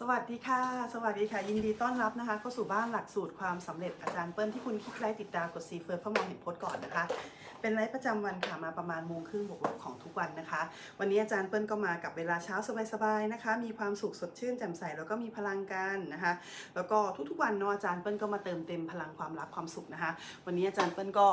สวัสดีค่ะ สวัสดีค่ะ ยินดีต้อนรับนะคะ เข้าสู่บ้านหลักสูตรความสำเร็จอาจารย์เปิ้ลที่คุณคลิกไลค์ติดตามกดซีเฟิร์สเพื่อมองเห็นโพสต์ก่อนนะคะ เป็นไลฟ์ประจำวันค่ะมาประมาณโมงครึ่งบวกของทุกวันนะคะ วันนี้อาจารย์เปิ้ลก็มากับเวลาเช้าสบายๆนะคะ มีความสุขสดชื่นแจ่มใสแล้วก็มีพลังกันนะคะ แล้วก็ทุกๆวันเนาะอาจารย์เปิ้ลก็มาเติมเต็มพลังความรักความสุขนะคะ วันนี้อาจารย์เปิ้ลก็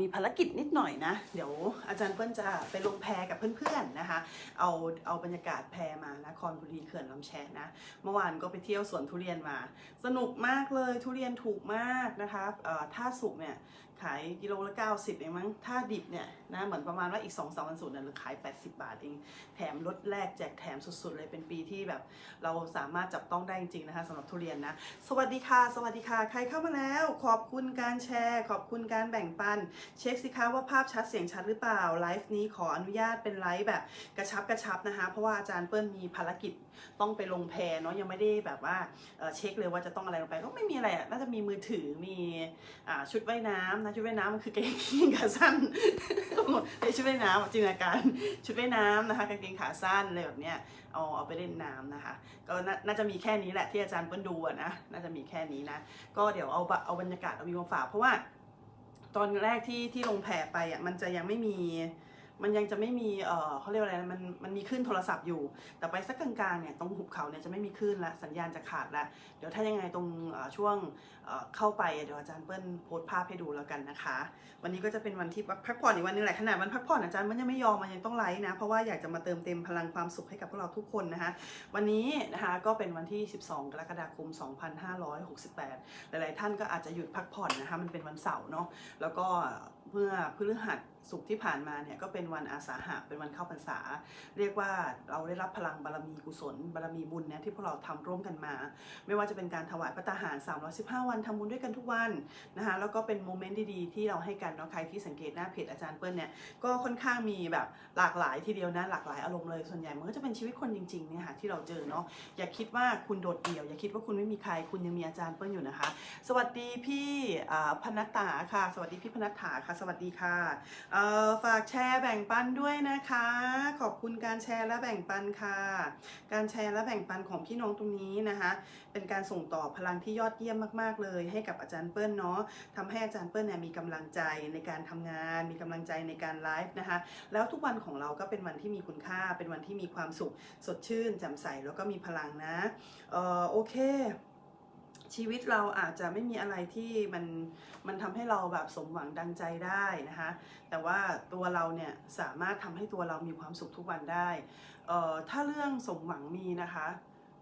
มีภารกิจนิดหน่อยนะเดี๋ยวอาจารย์เปิ้ลจะไปลงแพกับเพื่อนๆนะคะ เอาเอาบรรยากาศแพมานะครบุรีเขื่อนลำแชนะเมื่อวานก็ไปเที่ยวสวนทุเรียนมา สนุกมากเลยทุเรียนถูกมากนะคะเอ่อถ้าสุกเนี่ย ขายกิโลละ 90 เองมั้ง ถ้าดิบเนี่ยนะเหมือนประมาณว่าอีก2 3วันสุดเนี่ยเราขาย 80 บาทเอง แถมลดแรกแจกแถมสุดๆเลยเป็นปีที่แบบ เราสามารถจับต้องได้จริงๆนะคะสำหรับทุเรียนนะ สวัสดีค่ะ สวัสดีค่ะ ใครเข้ามาแล้ว ขอบคุณการแชร์ ขอบคุณการแบ่งปัน เช็คสิคะว่าภาพชัดเสียงชัดหรือเปล่าไลฟ์นี้ขออนุญาตเป็นไลฟ์แบบกระชับกระชับนะคะ เพราะว่าอาจารย์เปิ้ลมีภารกิจต้องไปลงแพเนาะยังไม่ได้แบบว่าเช็คเลยว่าจะต้องอะไรลงไปก็ไม่มีอะไรอะน่าจะมีมือถือมีอชุดว่ายน้ำนะชุดว่ายน้ำมันคือกางเกงขาสั้นไอ้ชุดว่ายน้ำจินตนาการชุดว่ายน้ำนะคะกางเกงขาสั้นอะไรแบบเนี้ยเอาเอาไปเล่นน้ำนะคะ ก็น่าจะมีแค่นี้แหละที่อาจารย์เปิ้ลดูนะน่าจะมีแค่นี้นะ ก็เดี๋ยวเอาเอาบรรยากาศเอาวิวมาฝากเพราะว่า ตอนแรกที่ที่ลงแพไปอะมันจะยังไม่มี มันยังจะไม่มีเออเขาเรียกว่าอะไรนะมันมันมีคลื่นโทรศัพท์อยู่ แต่ไปสักกลางๆเนี่ยตรงหุบเขาเนี่ยจะไม่มีคลื่นละสัญญาณจะขาดละเดี๋ยวถ้ายังไงตรงเอ่อช่วงเอ่อเข้าไปเดี๋ยวอาจารย์เปิ้ลโพสต์ภาพให้ดูแล้วกันนะคะ วันนี้ก็จะเป็นวันที่พักผ่อนอีกวันหนึงแหละขนาดวันพักผ่อนอาจารย์มันยังไม่ยอมมันยังต้องไลฟ์นะ เพราะว่าอยากจะมาเติมเต็มพลังความสุขให้กับพวกเราทุกคนนะคะ วันนี้นะคะก็เป็นวันที่ 12 กรกฎาคม 2568 หลายๆ ท่านก็อาจจะหยุดพักผ่อนนะคะ มันเป็นวันเสาร์เนาะ แล้วก็เมื่อพฤหัสสุกร์ที่ผ่านมาเนี่ยก็เป็นวันอาสาหะเป็นวันเข้าพรรษา เรียกว่าเราได้รับพลังบารมีกุศลบารมีบุญเนี่ยที่พวกเราทำร่วมกันมา ไม่ว่าจะเป็นการถวายพระตาหาร 315 วันทำบุญด้วยกันทุกวันนะคะแล้วก็เป็นโมเมนต์ดีๆที่เราให้กันเนาะใครที่สังเกตหน้าเพจอาจารย์เปิ้ลเนี่ยก็ค่อนข้างมีแบบหลากหลายทีเดียวนะหลากหลายอารมณ์เลยส่วนใหญ่มันก็จะเป็นชีวิตคนจริงๆเนี่ยค่ะที่เราเจอเนาะอย่าคิดว่าคุณโดดเดี่ยว อย่าคิดว่าคุณไม่มีใครคุณยังมีอาจารย์เปิ้ลอยู่นะคะ สวัสดีพี่พนัตตาค่ะ สวัสดีพี่พนัตถาค่ะ สวัสดีค่ะฝากแชร์แบ่งปันด้วยนะคะ ขอบคุณการแชร์และแบ่งปันค่ะ การแชร์และแบ่งปันของพี่น้องตรงนี้นะคะ เป็นการส่งต่อพลังที่ยอดเยี่ยมมาก ๆ เลย ให้กับอาจารย์เปิ้ลเนาะทำให้อาจารย์เปิ้ลเนี่ยมีกำลังใจในการทำงาน มีกำลังใจในการไลฟ์นะคะ แล้วทุกวันของเราก็เป็นวันที่มีคุณค่า เป็นวันที่มีความสุข สดชื่นแจ่มใสแล้วก็มีพลังนะ เออโอเค ชีวิตเราอาจจะไม่มีอะไรที่มันมันทำให้เราแบบสมหวังดังใจได้นะคะ แต่ว่าตัวเราเนี่ยสามารถทำให้ตัวเรามีความสุขทุกวันได้เอ่อถ้าเรื่องสมหวังมีนะคะ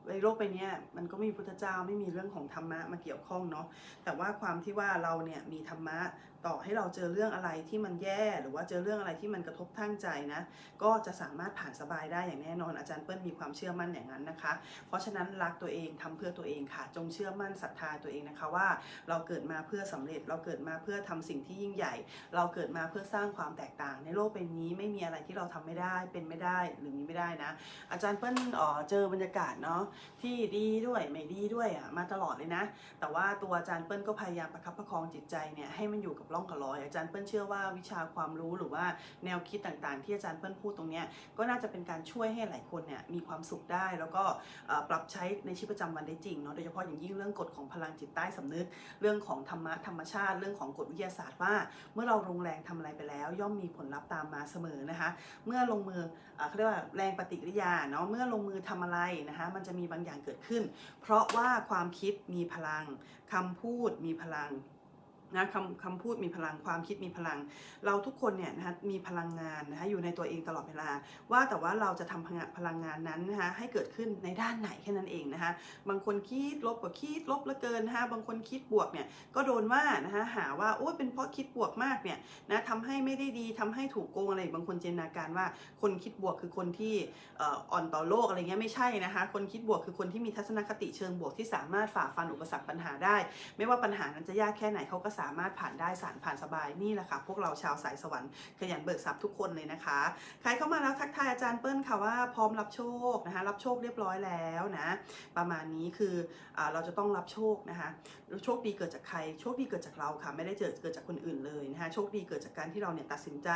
ในโลกใบเนี้ยมันก็ไม่มีพุทธเจ้าไม่มีเรื่องของธรรมะมาเกี่ยวข้องเนาะแต่ว่าความที่ว่าเราเนี่ยมีธรรมะต่อให้เราเจอเรื่องอะไรที่มันแย่หรือว่าเจอเรื่องอะไรที่มันกระทบทั้งใจนะก็จะสามารถผ่านสบายได้อย่างแน่นอนอาจารย์เปิ้ลมีความเชื่อมั่นอย่างนั้นนะคะ เพราะฉะนั้นรักตัวเองทำเพื่อตัวเองค่ะ จงเชื่อมั่นศรัทธาตัวเองนะคะว่า เราเกิดมาเพื่อสำเร็จเราเกิดมาเพื่อทำสิ่งที่ยิ่งใหญ่ เราเกิดมาเพื่อสร้างความแตกต่าง ในโลกใบนี้ไม่มีอะไรที่เราทำไม่ได้เป็นไม่ได้หรือมีไม่ได้นะ อาจารย์เปิ้ลอ่อเจอบรรยากาศเนาะที่ดีด้วยไม่ดีด้วยอะมาตลอดเลยนะ แต่ว่าตัวอาจารย์เปิ้ลก็พยายามประคับประคองจิตใจเนี่ยให้มันอยู่กับร่องกับรอย อาจารย์เปิ้ลเชื่อว่าวิชาความรู้หรือว่าแนวคิดต่างๆ ที่อาจารย์เปิ้ลพูดตรงนี้ก็น่าจะเป็นการช่วยให้หลายคนเนี่ยมีความสุขได้ แล้วก็ปรับใช้ในชีวิตประจำวันได้จริงเนาะโดยเฉพาะอย่างยิ่งเรื่องกฎของพลังจิตใต้สำนึก เรื่องของธรรมะธรรมชาติ เรื่องของกฎวิทยาศาสตร์ว่า เมื่อเราลงแรงทำอะไรไปแล้ว ย่อมมีผลลัพธ์ตามมาเสมอนะคะ เมื่อลงมือเอ่อเขาเรียกว่าแรงปฏิกิริยาเนาะเมื่อลงมือทำอะไรนะคะมันจะมีบางอย่างเกิดขึ้น เพราะว่าความคิดมีพลังคำพูดมีพลัง นะคำคำพูดมีพลังความคิดมีพลัง เราทุกคนเนี่ยนะคะมีพลังงานนะคะอยู่ในตัวเองตลอดเวลา ว่าแต่ว่าเราจะทำพลังพลังงานนั้นนะคะให้เกิดขึ้นในด้านไหนแค่นั้นเองนะคะบางคนคิดลบก็คิดลบลือเกินนะคะบางคนคิดบวกเนี่ยก็โดนว่านะคะหาว่าโอ้เป็นเพราะคิดบวกมากเนี่ยนะทำให้ไม่ได้ดีทำให้ถูกโกงอะไรบางคนเจนนาการว่าคนคิดบวกคือคนที่อ่อนต่อโลกอะไรเงี้ยไม่ใช่นะคะคนคิดบวกคือคนที่มีทัศนคติเชิงบวกที่สามารถฝ่าฟันอุปสรรคปัญหาได้ ไม่ว่าปัญหานั้นจะยากแค่ไหนเขาก็สามารถผ่านได้สารผ่านสบายนี่แหละค่ะ พวกเราชาวสายสวรรค์ขยันเบิกทรัพย์ทุกคนเลยนะคะ ใครเข้ามาแล้วทักทายอาจารย์เปิ้ลค่ะว่าพร้อมรับโชคนะคะรับโชคเรียบร้อยแล้วนะ ประมาณนี้คืออเราจะต้องรับโชคนะคะโชคดีเกิดจากใครโชคดีเกิดจากเราค่ะ ไม่ได้เกิดเกิดจากคนอื่นเลยนะคะโชคดีเกิดจากการที่เราเนี่ยตัดสินใจ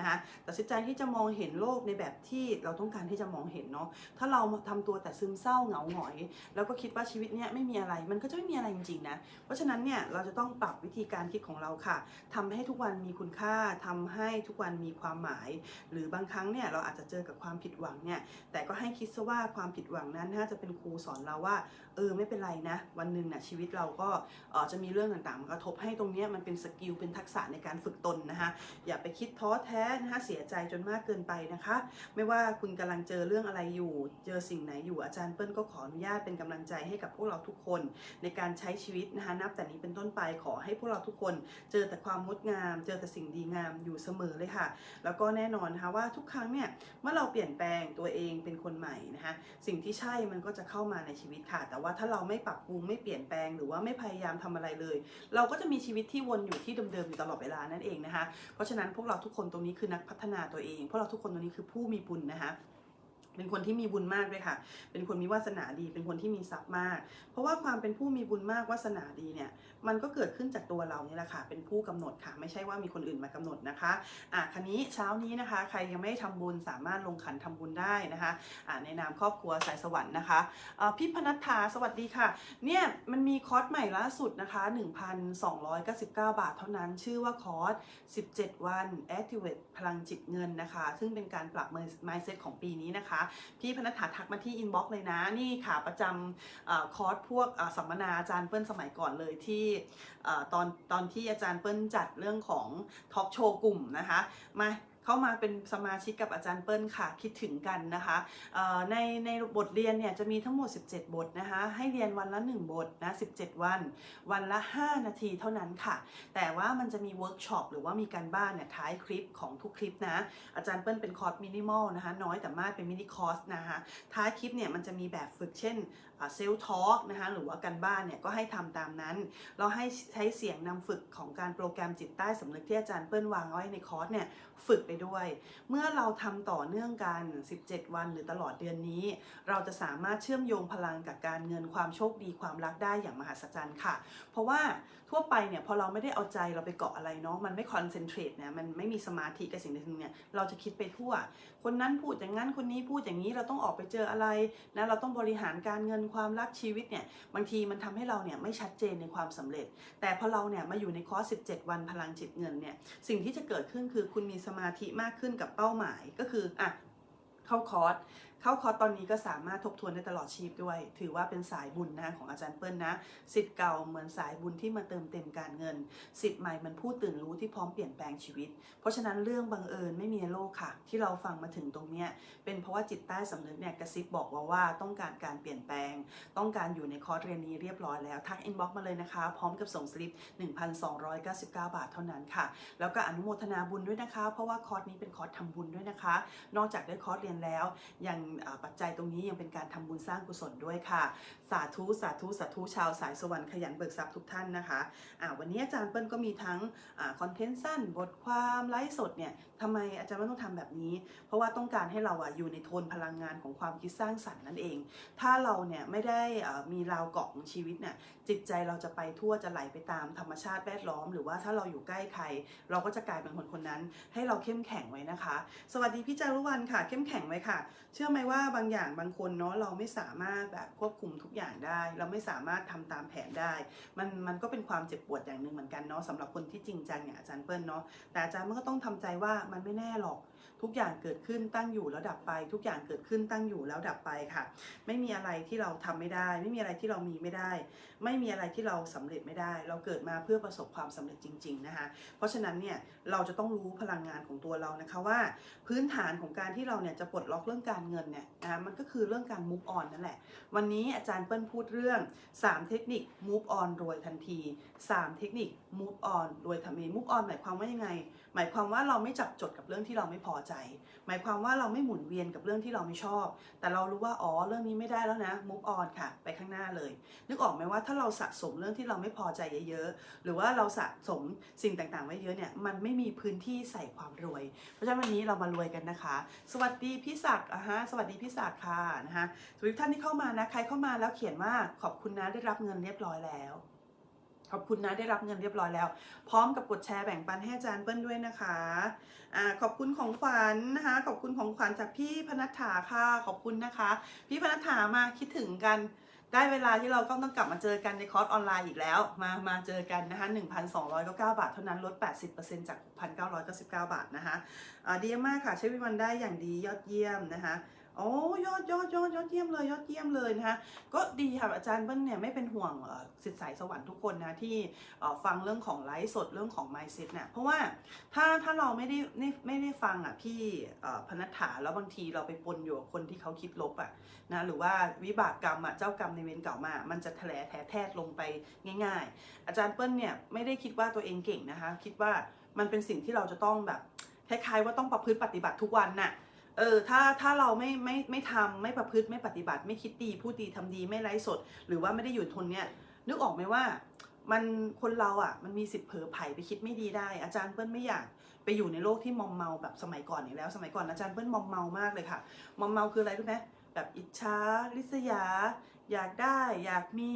นะคะตัดสินใจที่จะมองเห็นโลกในแบบที่เราต้องการที่จะมองเห็นเนาะถ้าเราทำตัวแต่ซึมเศร้าเหงาหงอย แล้วก็คิดว่าชีวิตเนี้ยไม่มีอะไรมันก็จะไม่มีอะไรจริงๆนะเพราะฉะนั้นเนี่ยเราจะต้องปรับวิธีการคิดของเราค่ะทำให้ทุกวันมีคุณค่าทำให้ทุกวันมีความหมาย หรือบางครั้งเนี่ยเราอาจจะเจอกับความผิดหวังเนี่ยแต่ก็ให้คิดซะว่าความผิดหวังนั้นน่าจะเป็นครูสอนเราว่าเออไม่เป็นไรนะ วันหนึ่งนะชีวิตเราก็เออจะมีเรื่องต่างๆมากระทบให้ตรงเนี้ยมันเป็นสกิลเป็นทักษะในการฝึกตนนะคะอย่าไปคิดท้อแท้นะคะเสียใจจนมากเกินไปนะคะ ไม่ว่าคุณกำลังเจอเรื่องอะไรอยู่ เจอสิ่งไหนอยู่อาจารย์เปิ้ลก็ขออนุญาตเป็นกำลังใจให้กับพวกเราทุกคน ในการใช้ชีวิตนะคะนับแต่นี้เป็นต้นไปขอให้พวกเราทุกคน เจอแต่ความงดงาม เจอแต่สิ่งดีงามอยู่เสมอเลยค่ะ แล้วก็แน่นอนนะคะว่าทุกครั้งเนี่ยเมื่อเราเปลี่ยนแปลงตัวเองเป็นคนใหม่นะคะสิ่งที่ใช่มันก็จะเข้ามาในชีวิตค่ะ แต่ว่าถ้าเราไม่ปรับปรุงไม่เปลี่ยนแปลงหรือว่าไม่พยายามทำอะไรเลย เราก็จะมีชีวิตที่วนอยู่ที่เดิมๆอยู่ตลอดเวลานั่นเองนะคะเพราะฉะนั้นพวกเราทุกคนตรงนี้คือนักพัฒนาตัวเอง พวกเราทุกคนตรงนี้คือผู้มีบุญนะคะ เป็นคนที่มีบุญมากด้วยค่ะ เป็นคนมีวาสนาดี เป็นคนที่มีทรัพย์มาก เพราะว่าความเป็นผู้มีบุญมากวาสนาดีเนี่ย มันก็เกิดขึ้นจากตัวเรานี่แหละค่ะ เป็นผู้กำหนดค่ะ ไม่ใช่ว่ามีคนอื่นมากำหนดนะคะ อะคันนี้เช้านี้นะคะ ใครยังไม่ได้ทำบุญสามารถลงขันทำบุญได้นะคะ อ่าในนามครอบครัวสายสวรรค์นะคะอ่าพี่พนัทธาสวัสดีค่ะ เนี่ยมันมีคอร์สใหม่ล่าสุดนะคะ 1,299 บาทเท่านั้น ชื่อว่าคอร์ส 17 วัน Activate พลังจิตเงินนะคะ ซึ่งเป็นการปรับ mindset ของปีนี้นะคะพี่พนัทถาทักมาที่อินบ็อกซ์เลยนะ นี่ค่ะประจำอคอร์สพวกสัมมนาอาจารย์เปิ้ลสมัยก่อนเลยที่อตอนตอนที่อาจารย์เปิ้ลจัดเรื่องของทอล์กโชว์กลุ่มนะคะ มา เข้ามาเป็นสมาชิกกับอาจารย์เปิ้ลค่ะ คิดถึงกันนะคะในในบทเรียนเนี่ยจะมีทั้งหมด 17 บทนะคะ ให้เรียนวันละ 1 บทนะ 17 วัน วันละ 5 นาทีเท่านั้นค่ะ แต่ว่ามันจะมีเวิร์กช็อปหรือว่ามีการบ้านเนี่ยท้ายคลิปของทุกคลิปนะ อาจารย์เปิ้ลเป็นคอร์สมินิมอลนะคะ น้อยแต่มากเป็นมินิคอร์สนะคะ ท้ายคลิปเนี่ยมันจะมีแบบฝึกเช่น เซลทอล์กนะคะหรือว่าการบ้านเนี่ยก็ให้ทำตามนั้น เราให้ใช้เสียงนำฝึกของการโปรแกรมจิตใต้สำนึกที่อาจารย์เปิ้ลวางไว้ในคอร์สเนี่ยฝึกไปด้วย เมื่อเราทำต่อเนื่องกัน 17 วันหรือตลอดเดือนนี้ เราจะสามารถเชื่อมโยงพลังกับการเงินความโชคดีความรักได้อย่างมหัศจรรย์ค่ะ เพราะว่าทั่วไปเนี่ยพอเราไม่ได้เอาใจเราไปเกาะอะไรเนาะมันไม่คอนเซนเทรตเนี่ยมันไม่มีสมาธิกับสิ่งใดสิ่งหนึ่งเนี่ยเราจะคิดไปทั่ว คนนั้นพูดอย่างนั้นคนนี้พูดอย่างนี้เราต้องออกไปเจออะไรนะเราต้องบริหารการเงินความรักชีวิตเนี่ยบางทีมันทำให้เราเนี่ยไม่ชัดเจนในความสำเร็จ แต่พอเราเนี่ยมาอยู่ในคอร์ส17 วันพลังจิตเงินเนี่ยสิ่งที่จะเกิดขึ้นคือคุณมีสมาธิมากขึ้นกับเป้าหมายก็คืออะเข้าคอร์ส เข้าคอร์สตอนนี้ก็สามารถทบทวนได้ตลอดชีพด้วย ถือว่าเป็นสายบุญนะของอาจารย์เปิ้ลนะสิทธิ์เก่าเหมือนสายบุญที่มาเติมเต็มการเงินสิทธิ์ใหม่มันผู้ตื่นรู้ที่พร้อมเปลี่ยนแปลงชีวิต เพราะฉะนั้นเรื่องบังเอิญไม่มีโลกค่ะ ที่เราฟังมาถึงตรงเนี้ยเป็นเพราะว่าจิตใต้สำนึกเนี่ยกระซิบบอกว่าว่าต้องการการเปลี่ยนแปลง ต้องการอยู่ในคอร์สเรียนนี้เรียบร้อยแล้วทักอินบ็อกมาเลยนะคะ พร้อมกับส่งสลิป 1,299 บาทเท่านั้นค่ะ แล้วก็อนุโมทนาบุญด้วยนะคะ เพราะว่าคอร์สนี้เป็นคอร์สทำบุญด้วยนะคะ นอกจากได้คอร์สเรียนแล้วยังปัจจัยตรงนี้ยังเป็นการทำบุญสร้างกุศลด้วยค่ะ สาธุสาธุสาธุชาวสายสวรรค์ขยันเบิกทรัพย์ทุกท่านนะคะอ่าวันนี้อาจารย์เปิ้ลก็มีทั้งคอนเทนต์สั้น บทความไลฟ์สดเนี่ยทำไมอาจารย์ไม่ต้องทำแบบนี้ เพราะว่าต้องการให้เราอะอยู่ในโทนพลังงานของความคิดสร้างสรรค์นั่นเอง ถ้าเราเนี่ยไม่ได้มีราวเกาะของชีวิตเนี่ยจิตใจเราจะไปทั่วจะไหลไปตามธรรมชาติแวดล้อม หรือว่าถ้าเราอยู่ใกล้ใคร เราก็จะกลายเป็นคนคนนั้น ให้เราเข้มแข็งไว้นะคะ สวัสดีพี่จารุวรรณค่ะ เข้มแข็งไว้ค่ะ เชื่อไหมว่าบางอย่างบางคนเนาะเราไม่สามารถแบบควบคุมทุกอย่างได้ เราไม่สามารถทำตามแผนได้ มันมันก็เป็นความเจ็บปวดอย่างหนึ่งเหมือนกันเนาะสำหรับคนที่จริงจังอย่างอาจารย์เปิ้ลเนาะแต่อาจารย์มันก็ต้องทำใจว่ามันไม่แน่หรอก ทุกอย่างเกิดขึ้นตั้งอยู่แล้วดับไป ทุกอย่างเกิดขึ้นตั้งอยู่แล้วดับไปค่ะ ไม่มีอะไรที่เราทำไม่ได้ ไม่มีอะไรที่เรามีไม่ได้ ไม่มีอะไรที่เราสำเร็จไม่ได้ เราเกิดมาเพื่อประสบความสำเร็จจริง ๆนะคะ เพราะฉะนั้นเนี่ยเราจะต้องรู้พลังงานของตัวเรานะคะว่า พื้นฐานของการที่เราเนี่ยจะปลดล็อกเรื่องการเงินเนี่ยนะมันก็คือเรื่องการ move on นั่นแหละ วันนี้อาจารย์เปิ้ลพูดเรื่อง 3 เทคนิค move on รวยทันที 3 เทคนิค move on รวยทันที move on หมายความว่ายังไงหมายความว่าเราไม่จับจดกับเรื่องที่เราไม่พอใจ หมายความว่าเราไม่หมุนเวียนกับเรื่องที่เราไม่ชอบ แต่เรารู้ว่าอ๋อเรื่องนี้ไม่ได้แล้วนะ move on ค่ะ ไปข้างหน้าเลย นึกออกไหมว่าถ้าเราสะสมเรื่องที่เราไม่พอใจเยอะๆ หรือว่าเราสะสมสิ่งต่างๆ ไว้เยอะเนี่ย มันไม่มีพื้นที่ใส่ความรวย เพราะฉะนั้นวันนี้เรามารวยกันนะคะ สวัสดีพี่ศักดิ์อะฮะ สวัสดีพี่ศักดิ์ค่ะนะคะสวัสดีท่านที่เข้ามานะ ใครเข้ามาแล้วเขียนว่าขอบคุณนะได้รับเงินเรียบร้อยแล้ว ขอบคุณนะได้รับเงินเรียบร้อยแล้ว พร้อมกับกดแชร์แบ่งปันให้อาจารย์เปิ้ลด้วยนะคะอ่าขอบคุณของขวัญนะคะ ขอบคุณของขวัญจากพี่พนัทถาค่ะขอบคุณนะคะ พี่พนัทถามาคิดถึงกันได้เวลาที่เราก็ต้องกลับมาเจอกันในคอร์สออนไลน์อีกแล้ว มามาเจอกันนะคะ1,299บาท เท่านั้นลด 80%จาก 6,999 บาทนะคะดีมากค่ะใช้วิวันได้อย่างดียอดเยี่ยมนะคะ โอ้ยอดยอดยอดยอดเยี่ยมเลยยอดเยี่ยมเลยนะคะก็ดีค่ะอาจารย์เบิ้ลเนี่ยไม่เป็นห่วงสิทธิ์สายสวรรค์ทุกคนนะที่ฟังเรื่องของไลฟ์สดเรื่องของ mindset เนี่ยเพราะว่าถ้าถ้าเราไม่ได้ไม่ไม่ได้ฟังอะพี่พนัทถาแล้วบางทีเราไปปนอยู่กับคนที่เขาคิดลบอะนะหรือว่าวิบากกรรมอะเจ้ากรรมในเวรเก่ามา มันจะแถลแถแทดลงไปง่าย ๆ อาจารย์เปิ้ลเนี่ยไม่ได้คิดว่าตัวเองเก่งนะคะ คิดว่ามันเป็นสิ่งที่เราจะต้องแบบคล้ายๆว่าต้องประพฤติปฏิบัติทุกวันน่ะ เออถ้าถ้าเราไม่ไม่ไม่ทำไม่ประพฤติไม่ปฏิบัติ ไม่คิดดีพูดดีทำดีไม่ไร้สด หรือว่าไม่ได้อยู่ทนเนี่ย นึกออกไหมว่ามันคนเราอะ มันมีสิทธิ์เผลอไผ่ไปคิดไม่ดีได้ อาจารย์เปิ้ลไม่อยากไปอยู่ในโลกที่มอมเมาแบบสมัยก่อนอีกแล้ว สมัยก่อนอาจารย์เปิ้ลมอมเมามากเลยค่ะ มอมเมาคืออะไรรู้ไหมแบบอิจฉาริษยา อยากได้ อยากมี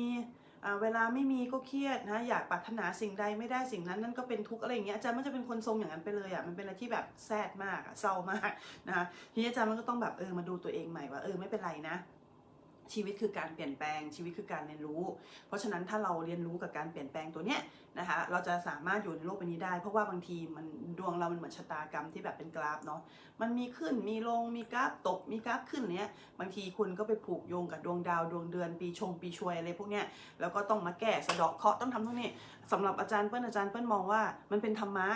เวลาไม่มีก็เครียดนะอยากปรารถนาสิ่งใดไม่ได้สิ่งนั้นนั่นก็เป็นทุกข์อะไรอย่างเงี้ยอาจารย์มันจะเป็นคนทรงอย่างนั้นไปเลยอะมันเป็นอะไรที่แบบแซดมากเศร้ามากนะคะทีนี้อาจารย์มันก็ต้องแบบเออมาดูตัวเองใหม่ว่าเออไม่เป็นไรนะ ชีวิตคือการเปลี่ยนแปลงชีวิตคือการเรียนรู้ เพราะฉะนั้นถ้าเราเรียนรู้กับการเปลี่ยนแปลงตัวเนี้ยนะคะเราจะสามารถอยู่ในโลกใบนี้ได้ เพราะว่าบางทีมันดวงเรามันเหมือนชะตากรรมที่แบบเป็นกราฟเนาะมันมีขึ้นมีลงมีกราฟตกมีกราฟขึ้นเนี้ยบางทีคุณก็ไปผูกโยงกับดวงดาวดวงเดือนปีชงปีชวยอะไรพวกเนี้ยแล้วก็ต้องมาแก้สะเดาะเคาะต้องทำทุกนี้สำหรับอาจารย์เปิ้ลอาจารย์เปิ้ลมองว่ามันเป็นธรรมะ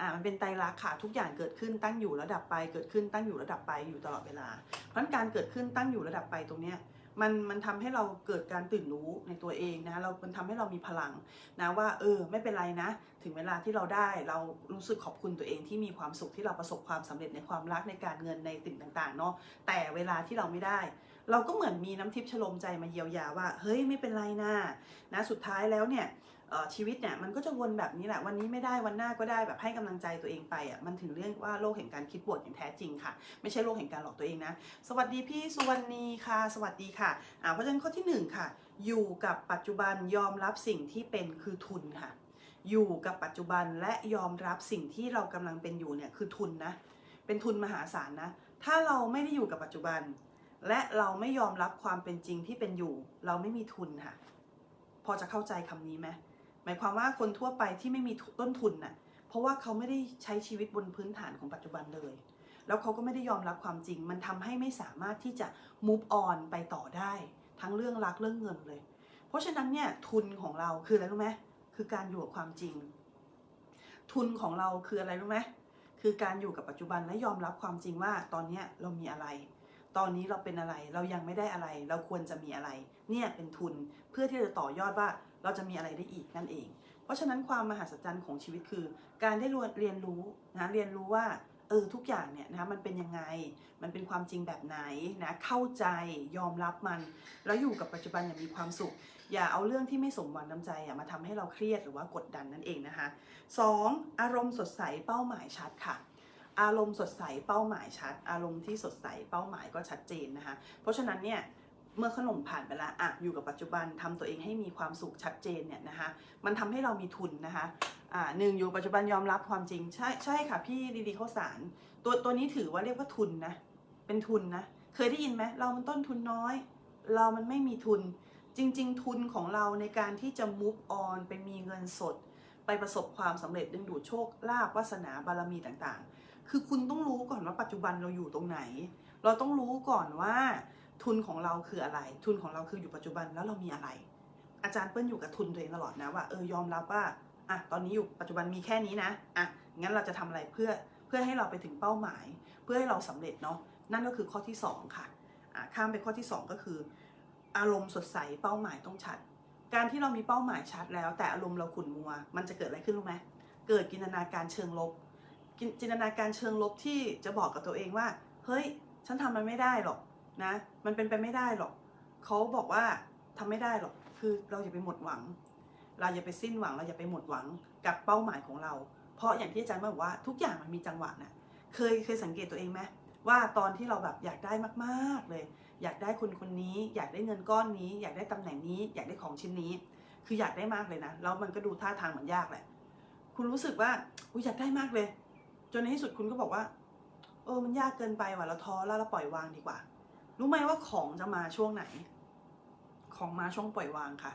อ่ามันเป็นไตรลักษณ์ค่ะทุกอย่างเกิดขึ้นตั้งอยู่ระดับไปเกิดขึ้นตั้งอยู่ระดับไปอยู่ตลอดเวลาเพราะการเกิดขึ้นตั้งอยู่ระดับไปตรงเนี้ย มันมันทำให้เราเกิดการตื่นรู้ในตัวเองนะเรา มันทำให้เรามีพลังนะว่าเออไม่เป็นไรนะ ถึงเวลาที่เราได้เรารู้สึกขอบคุณตัวเองที่มีความสุขที่เราประสบความสำเร็จในความรักในการเงินในสิ่งต่างๆเนาะแต่เวลาที่เราไม่ได้ เราก็เหมือนมีน้ำทิพย์ชโลมใจมาเยียวยาว่า เฮ้ยไม่เป็นไรนะนะสุดท้ายแล้วเนี่ย ชีวิตเนี่ยมันก็จะวนแบบนี้แหละวันนี้ไม่ได้วันหน้าก็ได้แบบให้กำลังใจตัวเองไปอะมันถึงเรื่องว่าโลกแห่งการคิดบวกอย่างแท้จริงค่ะ ไม่ใช่โลกแห่งการหลอกตัวเองนะสวัสดีพี่สุวรรณีค่ะ สวัสดีค่ะอ่าเพราะฉะนั้นข้อที่หนึ่งค่ะ อยู่กับปัจจุบันยอมรับสิ่งที่เป็นคือทุนค่ะ อยู่กับปัจจุบันและยอมรับสิ่งที่เรากำลังเป็นอยู่เนี่ยคือทุนนะเป็นทุนมหาศาลนะถ้าเราไม่ได้อยู่กับปัจจุบัน และเราไม่ยอมรับความเป็นจริงที่เป็นอยู่ เราไม่มีทุนค่ะ พอจะเข้าใจคำนี้ไหม หมายความว่าคนทั่วไปที่ไม่มีต้นทุนน่ะ เพราะว่าเขาไม่ได้ใช้ชีวิตบนพื้นฐานของปัจจุบันเลย แล้วเขาก็ไม่ได้ยอมรับความจริง มันทำให้ไม่สามารถที่จะ move on ไปต่อได้ ทั้งเรื่องรักเรื่องเงินเลย เพราะฉะนั้นเนี่ยทุนของเราคืออะไรรู้ไหมคือการอยู่กับความจริง ทุนของเราคืออะไรรู้ไหมคือการอยู่กับปัจจุบันและยอมรับความจริงว่าตอนนี้เรามีอะไร ตอนนี้เราเป็นอะไรเรายังไม่ได้อะไร เราควรจะมีอะไร เนี่ยเป็นทุนเพื่อที่จะต่อยอดว่าเราจะมีอะไรได้อีกนั่นเอง เพราะฉะนั้นความมหัศจรรย์ของชีวิตคือ การได้เรียนรู้นะเรียนรู้ว่าเออทุกอย่างเนี่ยนะมันเป็นยังไง มันเป็นความจริงแบบไหนนะเข้าใจยอมรับมัน แล้วอยู่กับปัจจุบันอย่างมีความสุข อย่าเอาเรื่องที่ไม่สมหวังน้ำใจอะมาทำให้เราเครียดหรือว่ากดดันนั่นเองนะคะสองอารมณ์สดใสเป้าหมายชัดค่ะ อารมณ์สดใสเป้าหมายชัด อารมณ์ที่สดใสเป้าหมายก็ชัดเจนนะคะ เพราะฉะนั้นเนี่ยเมื่อขนมผ่านไปแล้วอะอยู่กับปัจจุบันทำตัวเองให้มีความสุขชัดเจนเนี่ยนะคะ มันทำให้เรามีทุนนะคะอ่าหนึ่งอยู่ปัจจุบันยอมรับความจริงใช่ใช่ค่ะพี่ดีๆข้าวสาร ตัวตัวนี้ถือว่าเรียกว่าทุนนะเป็นทุนนะเคยได้ยินไหมเรามันต้นทุนน้อย เรามันไม่มีทุน จริง ๆ ทุนของเราในการที่จะ move on ไปมีเงินสด ไปประสบความสำเร็จดึงดูดโชคลาภวาสนาบารมีต่างๆ คือคุณต้องรู้ก่อนว่าปัจจุบันเราอยู่ตรงไหน เราต้องรู้ก่อนว่า ทุนของเราคืออะไร ทุนของเราคืออยู่ปัจจุบันแล้วเรามีอะไร อาจารย์เปิ้ลอยู่กับทุนตัวเองตลอดนะว่าเออยอมรับว่าอะตอนนี้อยู่ปัจจุบันมีแค่นี้นะอะงั้นเราจะทำอะไรเพื่อเพื่อให้เราไปถึงเป้าหมาย เพื่อให้เราสำเร็จเนาะนั่นก็คือข้อที่สองค่ะอะข้ามไปข้อที่สองก็คือ อารมณ์สดใสเป้าหมายต้องชัด การที่เรามีเป้าหมายชัดแล้ว แต่อารมณ์เราขุ่นมัว มันจะเกิดอะไรขึ้นรู้ไหมเกิดจินตนาการเชิงลบ จินตนาการเชิงลบที่จะบอกกับตัวเองว่า เฮ้ย ฉันทำมันไม่ได้หรอกนะ มันเป็นไปไม่ได้หรอก เขาบอกว่าทำไม่ได้หรอก คือเราอย่าไปหมดหวัง เราอย่าไปสิ้นหวัง เราอย่าไปหมดหวังกับเป้าหมายของเรา เพราะอย่างที่อาจารย์บอกว่าทุกอย่างมันมีจังหวะนะเคยเคยสังเกตตัวเองไหมว่าตอนที่เราแบบอยากได้มากๆเลย อยากได้คนคนนี้ อยากได้เงินก้อนนี้ อยากได้ตำแหน่งนี้ อยากได้ของชิ้นนี้ คืออยากได้มากเลยนะ แล้วมันก็ดูท่าทางเหมือนยากแหละ คุณรู้สึกว่าอุ้ยอยากได้มากเลย จนในที่สุดคุณก็บอกว่า เออ มันยากเกินไปว่ะเราท้อแล้วเราปล่อยวางดีกว่า รู้ไหมว่าของจะมาช่วงไหน ของมาช่วงปล่อยวางค่ะ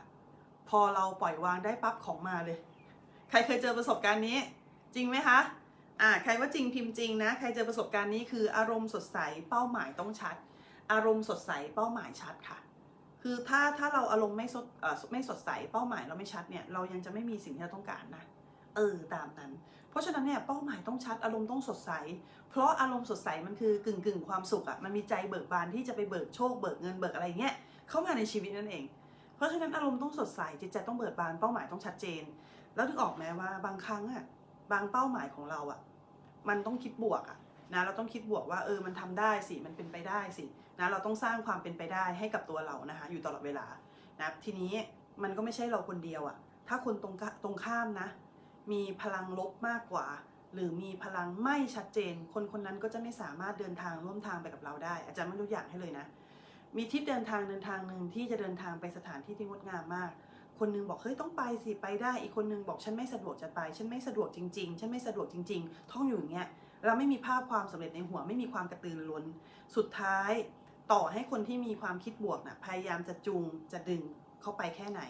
พอเราปล่อยวางได้ปั๊บของมาเลย ใครเคยเจอประสบการณ์นี้ จริงไหมคะอ่าใครว่าจริงพิมพ์จริงนะ ใครเจอประสบการณ์นี้คืออารมณ์สดใสเป้าหมายต้องชัด อารมณ์สดใสเป้าหมายชัดค่ะ คือถ้าถ้าเราอารมณ์ไม่สดไม่สดใสเป้าหมายเราไม่ชัดเนี่ยเรายังจะไม่มีสิ่งที่เราต้องการนะเออตามนั้น ราะฉะนั้นเนี่ยเป้าหมายต้องชัดอารมณ์ต้องสดใส เพราะอารมณ์สดใสมันคือกึ่งกึ่งๆความสุขอะ่ะมันมีใจเบิกบานที่จะไปเบิกโชคเบิกเงินเบิกอะไรเงี้ยเข้ามาในชีวิตนั่นเอง เพราะฉะนั้นอารมณ์ต้องสดใสจิตใจต้องเบิกบานเป้าหมายต้องชัดเจน แล้วถึงออกไหมว่าบางครั้งอะ่ะบางเป้าหมายของเราอะ่ะมันต้องคิดบวกอะ่ะนะเราต้องคิดบวกว่าเออมันทำได้สิมันเป็นไปได้สินะเราต้องสร้างความเป็นไปได้ให้กับตัวเรานะคะอยู่ตลอดเวลานะทีนี้มันก็ไม่ใช่เราคนเดียวอะ่ะถ้าคนตรงตรงข้ามนะ มีพลังลบมากกว่า หรือมีพลังไม่ชัดเจน คนคนนั้นก็จะไม่สามารถเดินทางร่วมทางไปกับเราได้ อาจารย์ไม่รู้อย่างให้เลยนะ มีทริปเดินทางเดินทางหนึ่งที่จะเดินทางไปสถานที่ที่งดงามมาก คนนึงบอกเฮ้ยต้องไปสิไปได้ อีกคนนึงบอกฉันไม่สะดวกจะไป ฉันไม่สะดวกจริง ๆ ฉันไม่สะดวกจริง ๆ ท่องอยู่อย่างเงี้ยเราไม่มีภาพความสำเร็จในหัวไม่มีความกระตือรือร้น สุดท้ายต่อให้คนที่มีความคิดบวกนะ่ะพยายามจะจูงจะดึงเข้าไปแค่ไหน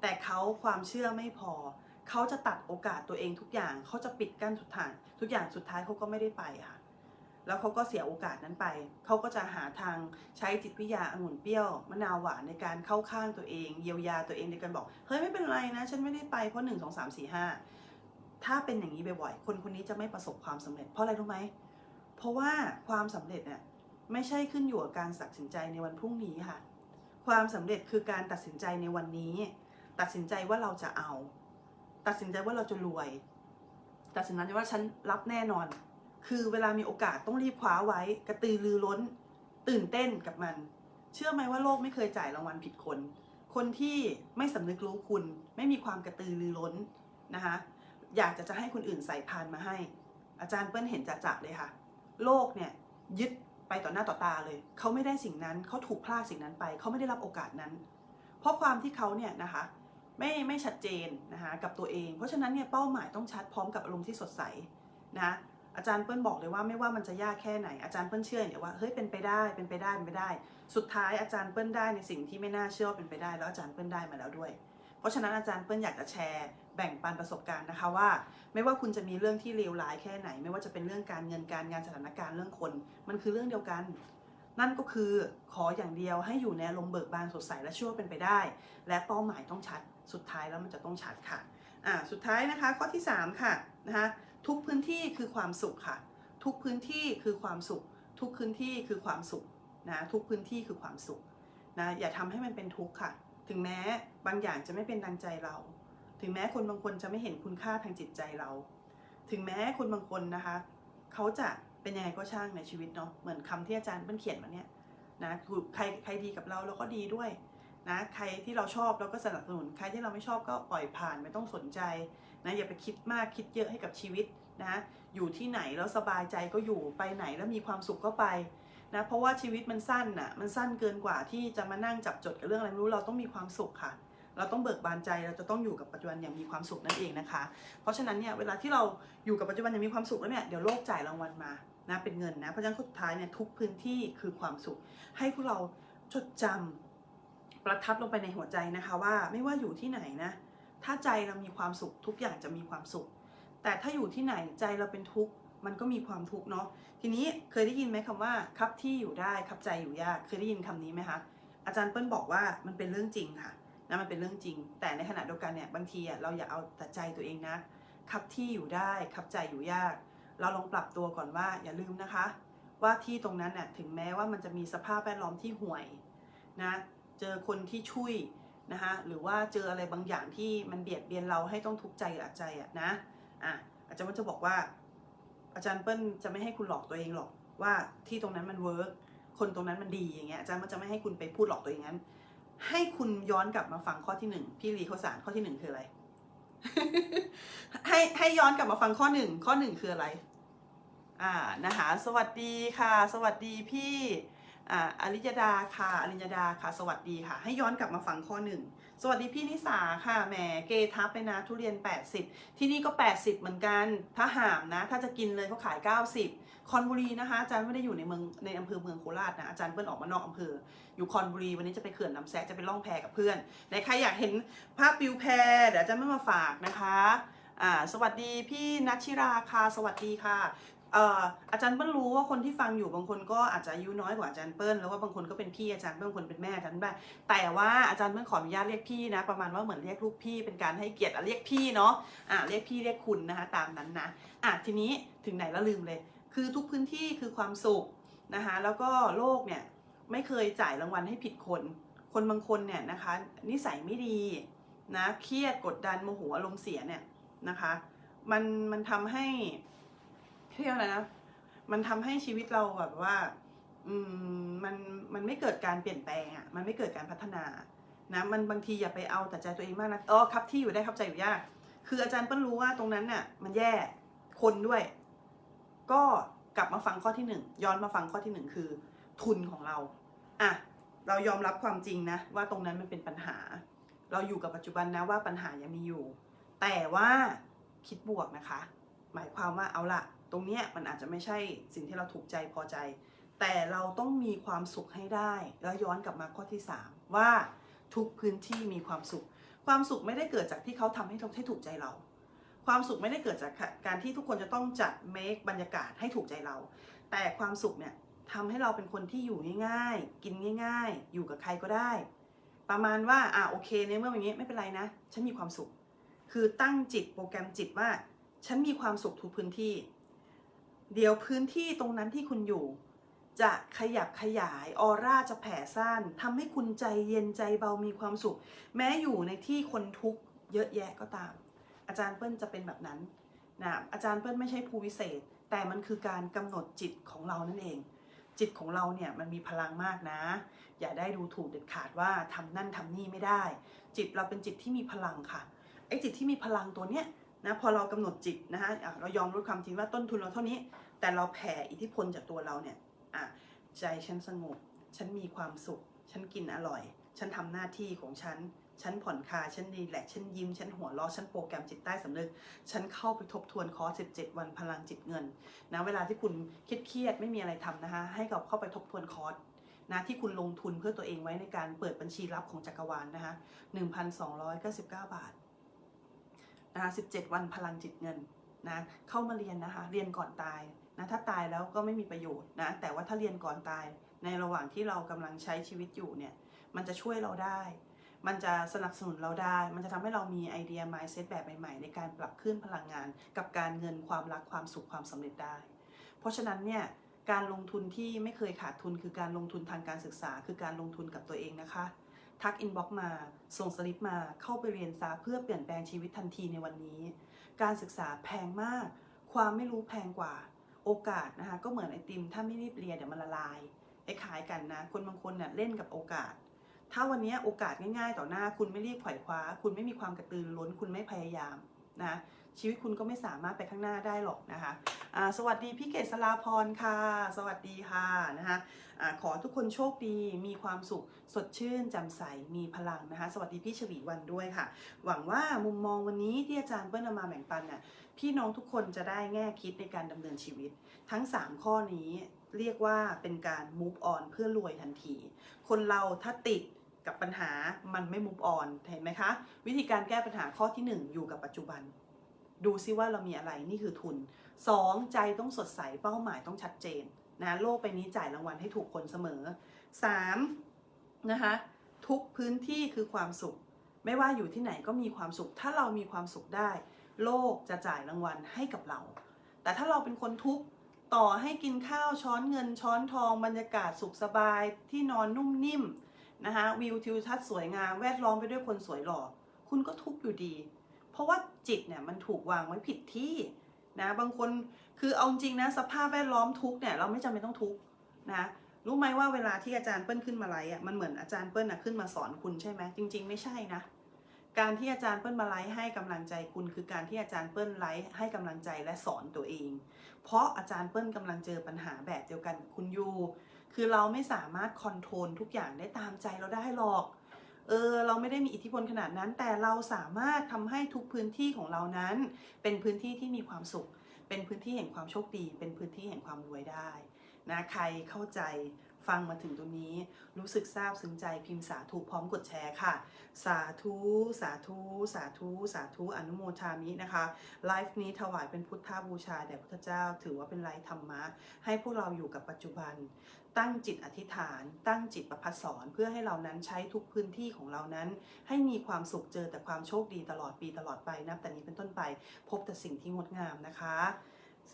แต่เขาความเชื่อไม่พอ เขาจะตัดโอกาสตัวเองทุกอย่างเขาจะปิดกั้นทุกทางทุกอย่างสุดท้ายเขาก็ไม่ได้ไปค่ะ แล้วเขาก็เสียโอกาสนั้นไป เขาก็จะหาทางใช้จิตวิทยาองุ่นเปรี้ยวมะนาวหวานในการเข้าข้างตัวเองเยียวยาตัวเองในการบอกเฮ้ยไม่เป็นไรนะ ฉันไม่ได้ไปเพราะหนึ่งสองสามสี่ห้าถ้าเป็นอย่างนี้บ่อยๆคนคนนี้จะไม่ประสบความสำเร็จเพราะอะไรรู้ไหมเพราะว่าความสำเร็จเนี่ยไม่ใช่ขึ้นอยู่กับการตัดสินใจในวันพรุ่งนี้ค่ะ ความสำเร็จคือการตัดสินใจในวันนี้ ตัดสินใจว่าเราจะเอา ตัดสินใจว่าเราจะรวย ตัดสินใจว่าฉันรับแน่นอน คือเวลามีโอกาสต้องรีบคว้าไว้ กระตือรือร้น ตื่นเต้นกับมัน เชื่อไหมว่าโลกไม่เคยจ่ายรางวัลผิดคน คนที่ไม่สำนึกรู้คุณ ไม่มีความกระตือรือร้นนะคะอยากจะจะให้คนอื่นใส่พานมาให้ อาจารย์เปิ้ลเห็นจะๆเลยค่ะ โลกเนี่ยยึดไปต่อหน้าต่อตาเลย เขาไม่ได้สิ่งนั้น เขาถูกพลาดสิ่งนั้นไป เขาไม่ได้รับโอกาสนั้น เพราะความที่เขาเนี่ยนะคะ ไม่ไม่ชัดเจนนะคะกับตัวเอง เพราะฉะนั้นเนี่ยเป้าหมายต้องชัดพร้อมกับอารมณ์ที่สดใสนะอาจารย์เปิ้ลบอกเลยว่าไม่ว่ามันจะยากแค่ไหนอาจารย์เปิ้ลเชื่อเนี่ยว่าเฮ้ยเป็นไปได้เป็นไปได้เป็นไปได้ สุดท้ายอาจารย์เปิ้ลได้ในสิ่งที่ไม่น่าเชื่อเป็นไปได้ แล้วอาจารย์เปิ้ลได้มาแล้วด้วย เพราะฉะนั้นอาจารย์เปิ้ลอยากจะแชร์แบ่งปันประสบการณ์นะคะว่า ไม่ว่าคุณจะมีเรื่องที่เลวร้ายแค่ไหน ไม่ว่าจะเป็นเรื่องการเงินการงานสถานการณ์เรื่องคน มันคือเรื่องเดียวกัน นั่นก็คือขออย่างเดียวให้อยู่ในอารมณ์เบิกบานสดใสและเชื่อว่าเป็นไปได้ และเป้าหมายต้องชัด สุดท้ายแล้วมันจะต้องชัดค่ะ อ่า สุดท้ายนะคะข้อที่ 3 ค่ะนะคะทุกพื้นที่คือความสุขค่ะ ทุกพื้นที่คือความสุข ทุกพื้นที่คือความสุขนะทุกพื้นที่คือความสุขนะอย่าทำให้มันเป็นทุกข์ค่ะ ถึงแม้บางอย่างจะไม่เป็นดังใจเรา ถึงแม้คนบางคนจะไม่เห็นคุณค่าทางจิตใจเรา ถึงแม้คนบางคนนะคะเขาจะเป็นยังไงก็ช่างในชีวิตเนาะเหมือนคำที่อาจารย์เปิ้ลเขียนมาเนี่ยนะคือใครใครดีกับเราเราก็ดีด้วย นะใครที่เราชอบเราก็สนับสนุนใครที่เราไม่ชอบก็ปล่อยผ่านไม่ต้องสนใจนะอย่าไปคิดมากคิดเยอะให้กับชีวิตนะอยู่ที่ไหนแล้วสบายใจก็อยู่ไปไหนแล้วมีความสุขก็ไปนะเพราะว่าชีวิตมันสั้นน่ะมันสั้นเกินกว่าที่จะมานั่งจับจดกับเรื่องอะไรไม่รู้เราต้องมีความสุขค่ะ เราต้องเบิกบานใจเราจะต้องอยู่กับปัจจุบันอย่างมีความสุขนั่นเองนะคะ เพราะฉะนั้นเนี่ยเวลาที่เราอยู่กับปัจจุบันอย่างมีความสุขแล้วเนี่ยเดี๋ยวโลกจ่ายรางวัลมานะเป็นเงินนะเพราะฉะนั้นสุดท้ายเนี่ยทุกพื้นที่คือความสุข ให้พวกเราจดจำ ประทับลงไปในหัวใจนะคะว่าไม่ว่าอยู่ที่ไหนนะถ้าใจเรามีความสุขทุกอย่างจะมีความสุข แต่ถ้าอยู่ที่ไหนใจเราเป็นทุกข์มันก็มีความทุกข์เนาะทีนี้เคยได้ยินไหมคำว่าครับที่อยู่ได้ครับใจอยู่ยากเคยได้ยินคำนี้ไหมคะอาจารย์เปิ้ลบอกว่ามันเป็นเรื่องจริงค่ะนะมันเป็นเรื่องจริง แต่ในขณะเดียวกันเนี่ยบางทีเราอย่าเอาแต่ใจตัวเองนะขับที่อยู่ได้ขับใจอยู่ยาก เราลองปรับตัวก่อนว่าอย่าลืมนะคะ ว่าที่ตรงนั้นน่ะถึงแม้ว่ามันจะมีสภาพแวดล้อมที่ห่วยนะ เจอคนที่ช่วยนะคะหรือว่าเจออะไรบางอย่างที่มันเบียดเบียนเราให้ต้องทุกข์ใจหรืออัดใจอะนะอะอาจารย์มันจะบอกว่า อาจารย์เปิ้ลจะไม่ให้คุณหลอกตัวเองหรอกว่าที่ตรงนั้นมันเวิร์กคนตรงนั้นมันดีอย่างเงี้ยอาจารย์มันจะไม่ให้คุณไปพูดหลอกตัวเองงั้น ให้คุณย้อนกลับมาฟังข้อที่หนึ่งพี่ลีข้อสารข้อที่หนึ่งคืออะไร ให้ให้ย้อนกลับมาฟังข้อหนึ่งข้อหนึ่งคืออะไร อ่านะคะสวัสดีค่ะ สวัสดีพี่ ออริยดาค่ะ อริยดาค่ะ สวัสดีค่ะ ให้ย้อนกลับมาฟังข้อหนึ่ง สวัสดีพี่นิสาค่ะ แหม เกทับไปนะ ทุเรียน 80 ที่นี่ก็ 80 เหมือนกัน ถ้าหามนะ ถ้าจะกินเลยเขาขาย 90 คอนบุรีนะคะ อาจารย์ไม่ได้อยู่ในเมือง ในอำเภอเมืองโคราชนะ อาจารย์เปิ้ลออกมานอกอำเภอ อยู่คอนบุรี วันนี้จะไปเขื่อนน้ำแซกจะไปล่องแพกับเพื่อนไหนใครอยากเห็นภาพวิวแพ เดี๋ยวอาจารย์ไม่มาฝากนะคะสวัสดีพี่นัชชิราค่ะ สวัสดีค่ะ อาจารย์เปิ้ลรู้ว่าคนที่ฟังอยู่บางคนก็อาจจะอายุน้อยกว่าอาจารย์เปิ้ลแล้วว่าบางคนก็เป็นพี่อาจารย์เปิ้ลบางคนเป็นแม่อาจารย์เปิ้ลแต่ว่าอาจารย์เปิ้ลขออนุญาตเรียกพี่นะ ประมาณว่าเหมือนเรียกลูกพี่เป็นการให้เกียรติเรียกพี่เนาะอะเรียกพี่เรียกคุณนะคะตามนั้นนะอะทีนี้ถึงไหนแล้วลืมเลย คือทุกพื้นที่คือความสุขนะคะแล้วก็โลกเนี่ยไม่เคยจ่ายรางวัลให้ผิดคน คนบางคนเนี่ยนะคะนิสัยไม่ดีนะเครียดกดดันโมโหอารมณ์เสียเนี่ยนะคะมันมันทำให้ เรียกอะไรนะ มันทำให้ชีวิตเราแบบว่า อืมมันมันไม่เกิดการเปลี่ยนแปลงอะ มันไม่เกิดการพัฒนานะมันบางทีอย่าไปเอาแต่ใจตัวเองมากนะอ๋อครับที่อยู่ได้ครับใจอยู่ยาก คืออาจารย์เปิ้ลรู้ว่าตรงนั้นน่ะ มันแย่คนด้วย ก็กลับมาฟังข้อที่หนึ่งย้อนมาฟังข้อที่หนึ่งคือ ทุนของเราอะเรายอมรับความจริงนะ ว่าตรงนั้นมันเป็นปัญหา เราอยู่กับปัจจุบันนะว่าปัญหายังมีอยู่ แต่ว่าคิดบวกนะคะ หมายความว่าเอาละ ตรงนี้มันอาจจะไม่ใช่สิ่งที่เราถูกใจพอใจ แต่เราต้องมีความสุขให้ได้ แล้วย้อนกลับมาข้อที่ 3 ว่าทุกพื้นที่มีความสุข ความสุขไม่ได้เกิดจากที่เขาทำให้เราให้ถูกใจเรา ความสุขไม่ได้เกิดจากการที่ทุกคนจะต้องจัดเมคบรรยากาศให้ถูกใจเรา แต่ความสุขเนี่ยทำให้เราเป็นคนที่อยู่ง่ายๆ กินง่าย ๆ อยู่กับใครก็ได้ ประมาณว่าอ่าโอเคในเมื่ออย่างนี้ไม่เป็นไรนะ ฉันมีความสุข คือตั้งจิตโปรแกรมจิตว่า ฉันมีความสุขทุกพื้นที่ เดี๋ยวพื้นที่ตรงนั้นที่คุณอยู่ จะขยับขยายออร่าจะแผ่ซ่านทำให้คุณใจเย็นใจเบามีความสุข แม้อยู่ในที่คนทุกข์เยอะแยะก็ตาม อาจารย์เปิ้ลจะเป็นแบบนั้นนะอาจารย์เปิ้ลไม่ใช่ภูวิเศษ แต่มันคือการกำหนดจิตของเรานั่นเอง จิตของเราเนี่ยมันมีพลังมากนะ อย่าได้ดูถูกเด็ดขาดว่าทำนั่นทำนี่ไม่ได้ จิตเราเป็นจิตที่มีพลังค่ะไอ้จิตที่มีพลังตัวเนี้ย นะพอเรากำหนดจิตนะฮะเรายอมรู้ความจริงว่าต้นทุนเราเท่านี้ แต่เราแผ่อิทธิพลจากตัวเราเนี่ยอะใจฉันสงบ ฉันมีความสุข ฉันกินอร่อย ฉันทำหน้าที่ของฉัน ฉันผ่อนคลายฉันดีแหลกฉันยิ้ม ฉันหัวเราะฉันโปรแกรมจิตใต้สำนึก ฉันเข้าไปทบทวนคอร์ส17 วันพลังจิตเงินนะเวลาที่คุณเครียดไม่มีอะไรทำนะคะให้กับเข้าไปทบทวนคอร์สนะที่คุณลงทุนเพื่อตัวเองไว้ในการเปิดบัญชีลับของจักรวาลนะคะ1,299 บาท นะคะ17 วันพลังจิตเงินนะเข้ามาเรียนนะคะเรียนก่อนตายนะถ้าตายแล้วก็ไม่มีประโยชน์นะแต่ว่าถ้าเรียนก่อนตาย ในระหว่างที่เรากำลังใช้ชีวิตอยู่เนี่ยมันจะช่วยเราได้ มันจะสนับสนุนเราได้ มันจะทำให้เรามีไอเดีย mindset แบบใหม่ๆ ในการปรับขึ้นพลังงาน กับการเงินความรักความสุขความสำเร็จได้ เพราะฉะนั้นเนี่ยการลงทุนที่ไม่เคยขาดทุนคือการลงทุนทางการศึกษา คือการลงทุนกับตัวเองนะคะ ทักอินบ็อกมา ส่งสลิปมาเข้าไปเรียนซะเพื่อเปลี่ยนแปลงชีวิตทันทีในวันนี้ การศึกษาแพงมาก ความไม่รู้แพงกว่า โอกาสนะคะก็เหมือนไอติม ถ้าไม่รีบเรียนเดี๋ยวมันละลายคล้ายกันนะ คนบางคนเนี่ยเล่นกับโอกาส ถ้าวันนี้โอกาสง่ายๆ ต่อหน้า คุณไม่รีบไขว่คว้า คุณไม่มีความกระตือรือร้นคุณไม่พยายามนะ ชีวิตคุณก็ไม่สามารถไปข้างหน้าได้หรอกนะคะสวัสดีพี่เกษราพรค่ะ สวัสดีค่ะนะคะอ่าขอทุกคนโชคดีมีความสุขสดชื่นแจ่มใสมีพลังนะคะ สวัสดีพี่ชวีวันด้วยค่ะ หวังว่ามุมมองวันนี้ที่อาจารย์เปิ้ลนำมาแบ่งปันน่ะพี่น้องทุกคนจะได้แง่คิดในการดำเนินชีวิต ทั้ง 3 ข้อนี้เรียกว่าเป็นการ move on เพื่อรวยทันที คนเราถ้าติดกับปัญหามันไม่ move on เห็นไหมคะ วิธีการแก้ปัญหาข้อที่ 1 อยู่กับปัจจุบัน ดูซิว่าเรามีอะไรนี่คือทุน 2. ใจต้องสดใสเป้าหมายต้องชัดเจนนะโลกไปนี้จ่ายรางวัลให้ถูกคนเสมอ 3. นะคะทุกพื้นที่คือความสุข ไม่ว่าอยู่ที่ไหนก็มีความสุข ถ้าเรามีความสุขได้ โลกจะจ่ายรางวัลให้กับเรา แต่ถ้าเราเป็นคนทุกข์ต่อให้กินข้าวช้อนเงินช้อนทอง บรรยากาศสุขสบายที่นอนนุ่มนิ่มนะคะวิวทิวทัศน์สวยงามแวดล้อมไปด้วยคนสวยหล่อคุณก็ทุกข์อยู่ดี ราะว่าจิตเนี่ยมันถูกวางไว้ผิดที่นะบางคนคือเอาจริงนะสภาพแวดล้อมทุกเนี่ยเราไม่จำเป็นต้องทุกนะรู้ไหมว่าเวลาที่อาจารย์เปิ้ลขึ้นมาไลฟ์อะมันเหมือนอาจารย์เปิ้ลนะขึ้นมาสอนคุณใช่ไหมจริง ๆ ไม่ใช่นะการที่อาจารย์เปิ้ลมาไลฟ์ให้กำลังใจคุณ คือการที่อาจารย์เปิ้ลไลฟ์ให้กำลังใจและสอนตัวเอง เพราะอาจารย์เปิ้ลกำลังเจอปัญหาแบบเดียวกันคุณอยู่ คือเราไม่สามารถคอนโทรลทุกอย่างได้ตามใจเราได้หรอก เออเราไม่ได้มีอิทธิพลขนาดนั้น แต่เราสามารถทำให้ทุกพื้นที่ของเรานั้น เป็นพื้นที่ที่มีความสุข เป็นพื้นที่แห่งความโชคดี เป็นพื้นที่แห่งความรวยได้นะใครเข้าใจฟังมาถึงตรงนี้ รู้สึกซาบซึ้งใจพิมพ์สาธุพร้อมกดแชร์ค่ะ สาธุสาธุสาธุสาธุอนุโมทามินะคะไลฟ์นี้ถวายเป็นพุทธบูชาแด่พุทธเจ้า ถือว่าเป็นไลฟ์ธรรมะ ให้พวกเราอยู่กับปัจจุบัน ตั้งจิตอธิษฐาน ตั้งจิตประพัดสอนเพื่อให้เรานั้นใช้ทุกพื้นที่ของเรานั้น ให้มีความสุขเจอแต่ความโชคดีตลอดปีตลอดไปนับแต่นี้เป็นต้นไป พบแต่สิ่งที่งดงามนะคะ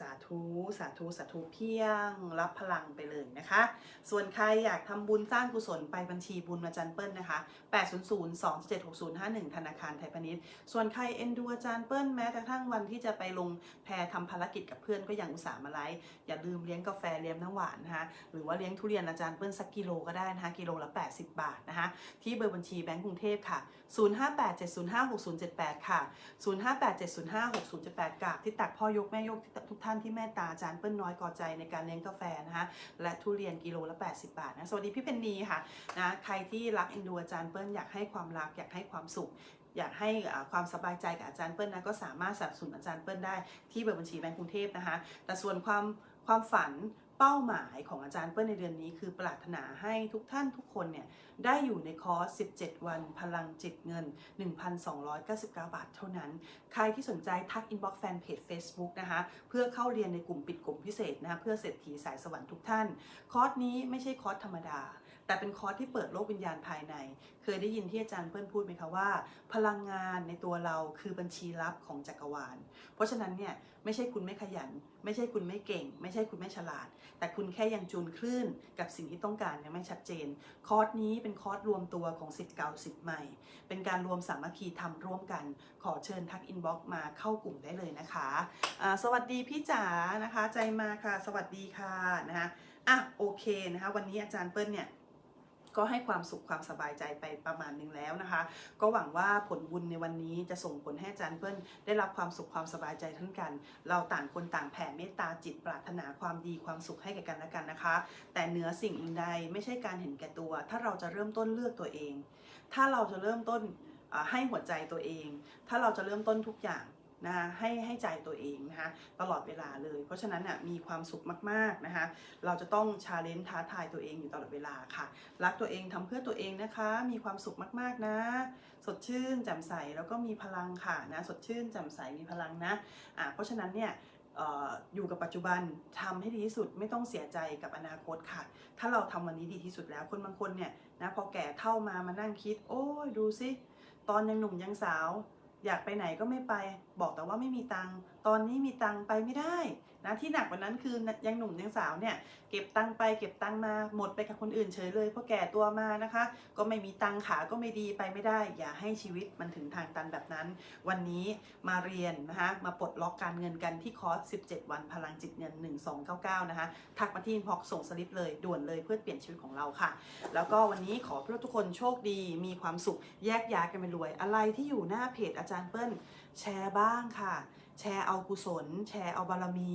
สาธุ สาธุ สาธุเพียง รับพลังไปเลยนะคะ ส่วนใครอยากทำบุญสร้างกุศลไปบัญชีบุญอาจารย์เปิ้ลนะคะ 800276051 ธนาคารไทยพาณิชย์ ส่วนใครเอ็นดูอาจารย์เปิ้ลแม้กระทั่งวันที่จะไปลงแพรทำภารกิจกับเพื่อนก็ยังอุตส่าห์มาไลฟ์อย่าลืมเลี้ยงกาแฟเลี้ยงน้ำหวานนะคะ หรือว่าเลี้ยงทุเรียนอาจารย์เปิ้ลสักกิโลก็ได้นะคะ กิโลละ 80 บาทนะคะ ที่เบอร์บัญชีแบงก์กรุงเทพค่ะ 0587056078 ค่ะ 0587056078กราบที่ตักพ่อยกแม่ยกทุกท่านท่านที่แม่ตาอาจารย์เปิ้ลน้อยกอใจในการเลี้ยงกาแฟนะคะและทุเรียนกิโลละ 80 บาทนะสวัสดีพี่เพนนีค่ะนะใครที่รักเอ็นดูอาจารย์เปิ้ลอยากให้ความรักอยากให้ความสุขอยากให้อ่าความสบายใจกับอาจารย์เปิ้ลนะก็สามารถสนับสนุนอาจารย์เปิ้ลได้ที่เบอร์บัญชีแบงก์กรุงเทพนะคะ แต่ส่วนความความฝัน เป้าหมายของอาจารย์เปิ้ลในเดือนนี้คือปรารถนาให้ทุกท่านทุกคนเนี่ยได้อยู่ในคอร์ส 17 วันพลังจิตเงิน 1,299 บาทเท่านั้น ใครที่สนใจทักอินบ็อกซ์แฟนเพจ Facebook นะคะเพื่อเข้าเรียนในกลุ่มปิดกลุ่มพิเศษนะะเพื่อเศรษฐีสายสวรรค์ทุกท่าน คอร์สนี้ไม่ใช่คอร์สธรรมดา แต่เป็นคอร์สที่เปิดโลกวิญญาณภายใน เคยได้ยินที่อาจารย์เปิ้ลพูดไหมคะว่า พลังงานในตัวเราคือบัญชีลับของจักรวาล เพราะฉะนั้นเนี่ยไม่ใช่คุณไม่ขยัน ไม่ใช่คุณไม่เก่ง ไม่ใช่คุณไม่ฉลาด แต่คุณแค่ยังจูนคลื่นกับสิ่งที่ต้องการยังไม่ชัดเจน คอร์สนี้เป็นคอร์สรวมตัวของสิทธิ์เก่าสิทธิ์ใหม่ เป็นการรวมสามัคคีทำร่วมกัน ขอเชิญทักอินบ็อกซ์มาเข้ากลุ่มได้เลยนะคะอ่าสวัสดีพี่จ๋านะคะ ใจมาค่ะ สวัสดีค่ะนะคะอะโอเคนะคะ วันนี้อาจารย์เปิ้ลเนี่ย ก็ให้ความสุขความสบายใจไปประมาณหนึงแล้วนะคะ ก็หวังว่าผลบุญในวันนี้จะส่งผลให้อาจารย์เปิ้ลได้รับความสุขความสบายใจทั้งกัน เราต่างคนต่างแผ่เมตตาจิตปรารถนาความดีความสุขให้แก่กันและกันนะคะ แต่เหนือสิ่งอื่นใดไม่ใช่การเห็นแก่ตัว ถ้าเราจะเริ่มต้นเลือกตัวเอง ถ้าเราจะเริ่มต้นให้หัวใจตัวเอง ถ้าเราจะเริ่มต้นทุกอย่าง นะคะให้ให้ใจตัวเองนะคะตลอดเวลาเลย เพราะฉะนั้นน่ะมีความสุขมากๆนะคะเราจะต้องชาเลนจ์ท้าทายตัวเองอยู่ตลอดเวลาค่ะ รักตัวเองทำเพื่อตัวเองนะคะ มีความสุขมากๆนะ สดชื่นแจ่มใสแล้วก็มีพลังค่ะนะสดชื่นแจ่มใสมีพลังนะอ่าเพราะฉะนั้นเนี่ยอยู่กับปัจจุบันทำให้ดีที่สุดไม่ต้องเสียใจกับอนาคตค่ะ ถ้าเราทำวันนี้ดีที่สุดแล้วคนบางคนเนี่ยนะพอแก่เท่ามามานั่งคิด โอ้ยดูสิตอนยังหนุ่มยังสาว อยากไปไหนก็ไม่ไป บอกแต่ว่าไม่มีตังค์ตอนนี้มีตังค์ไปไม่ได้นะที่หนักกว่านั้นคือยังหนุ่มยังสาวเนี่ยเก็บตังไปเก็บตังมาหมดไปกับคนอื่นเฉยเลยเพราะแก่ตัวมานะคะ ก็ไม่มีตังขาก็ไม่ดีไปไม่ได้ อย่าให้ชีวิตมันถึงทางตันแบบนั้น วันนี้มาเรียนนะคะมาปลดล็อกการเงินกันที่คอร์ส 17 วันพลังจิตเงิน 1299 นะคะทักมาที่อินพ็อกส่งสลิปเลยด่วนเลยเพื่อเปลี่ยนชีวิตของเราค่ะ แล้วก็วันนี้ขอเพื่อทุกคนโชคดีมีความสุขแยกย้ายกันไปรวย อะไรที่อยู่หน้าเพจอาจารย์เปิ้ลแชร์บ้างค่ะ แชร์เอากุศล แชร์เอาบารมี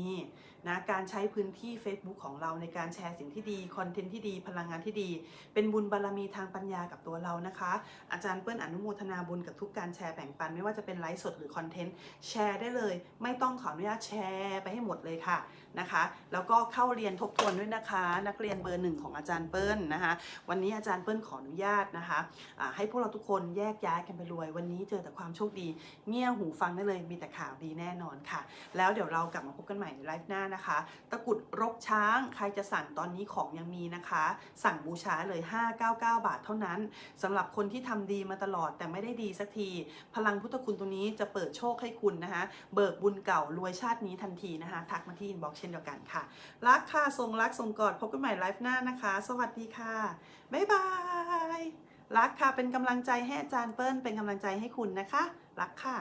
นะการใช้พื้นที่ Facebook ของเราในการแชร์สิ่งที่ดีคอนเทนต์ที่ดีพลังงานที่ดี เป็นบุญบารมีทางปัญญากับตัวเรานะคะ อาจารย์เปิ้ลอนุโมทนาบุญกับทุกการแชร์แบ่งปัน ไม่ว่าจะเป็นไลฟ์สดหรือคอนเทนต์แชร์ได้เลย ไม่ต้องขออนุญาตแชร์ไปให้หมดเลยค่ะนะคะ แล้วก็เข้าเรียนทบทวนด้วยนะคะ นักเรียนเบอร์หนึ่งของอาจารย์เปิ้ลนะคะ วันนี้อาจารย์เปิ้ลขออนุญาตนะคะอ่าให้พวกเราทุกคนแยกย้ายกันไปรวย วันนี้เจอแต่ความโชคดีเงี่ยหูฟังได้เลยมีแต่ข่าวดีแน่นอนค่ะ แล้วเดี๋ยวเรากลับมาพบกันใหม่ในไลฟ์หน้านะคะ ตะกุดรกช้างใครจะสั่งตอนนี้ของยังมีนะคะ สั่งบูชาเลย 599 บาทเท่านั้นสำหรับคนที่ทำดีมาตลอดแต่ไม่ได้ดีสักที พลังพุทธคุณตรงนี้จะเปิดโชคให้คุณนะคะ เบิกบุญเก่ารวยชาตินี้ทันทีนะคะ ทักมาที่อินบ็อกซ์ช่นเดียวกันค่ะ รักค่ะทรงรักทรงกอดพบกันใหม่ไลฟ์หน้านะคะ สวัสดีค่ะ บ๊ายบาย รักค่ะเป็นกำลังใจให้อาจารย์เปิ้ลเป็นกำลังใจให้คุณนะคะ รักค่ะ